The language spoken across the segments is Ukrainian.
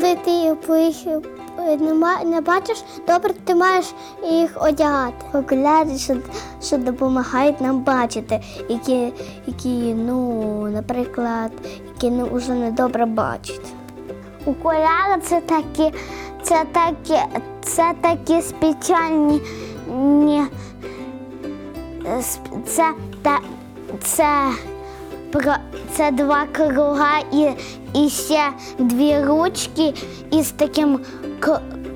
коли ти їх їх не, бачиш, добре ти маєш їх одягати. Окуляри, що, що допомагають нам бачити, які, які ну, наприклад, які не, вже не добре бачать. Окуляри це такі, це такі, це такі спеціальні. Ні, це, та, це, про, це два круга і, і ще дві ручки із таким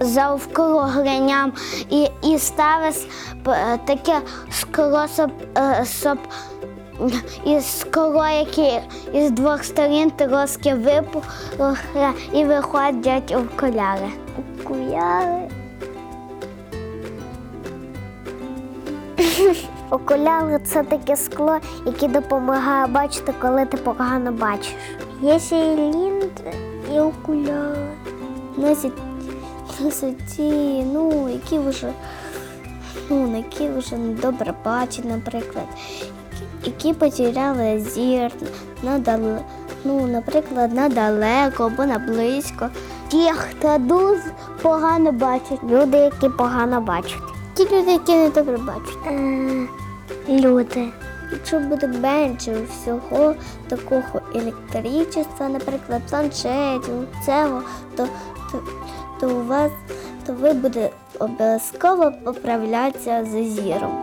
завкругленням і, і ставиш п- таке скло, е, щоб із скло, яке із двох сторін трошки випухло і виходять окуляри. Окуляри. Окуляри це таке скло, яке допомагає бачити, коли ти погано бачиш. Є ще і лінзи і окуляри. Носять, носять ну, які вже, ну, які вже недобре бачать, наприклад, які потеряли зір, надал, ну, наприклад, надалеко або на близько. Ті, хто дуже погано бачать. Люди, які погано бачать. Ті люди, які не добре бачать. Е, люди. Якщо буде менше всього такого електричества, наприклад, планшетів, цього, то, то, то у вас то ви буде обов'язково поправлятися з зіром.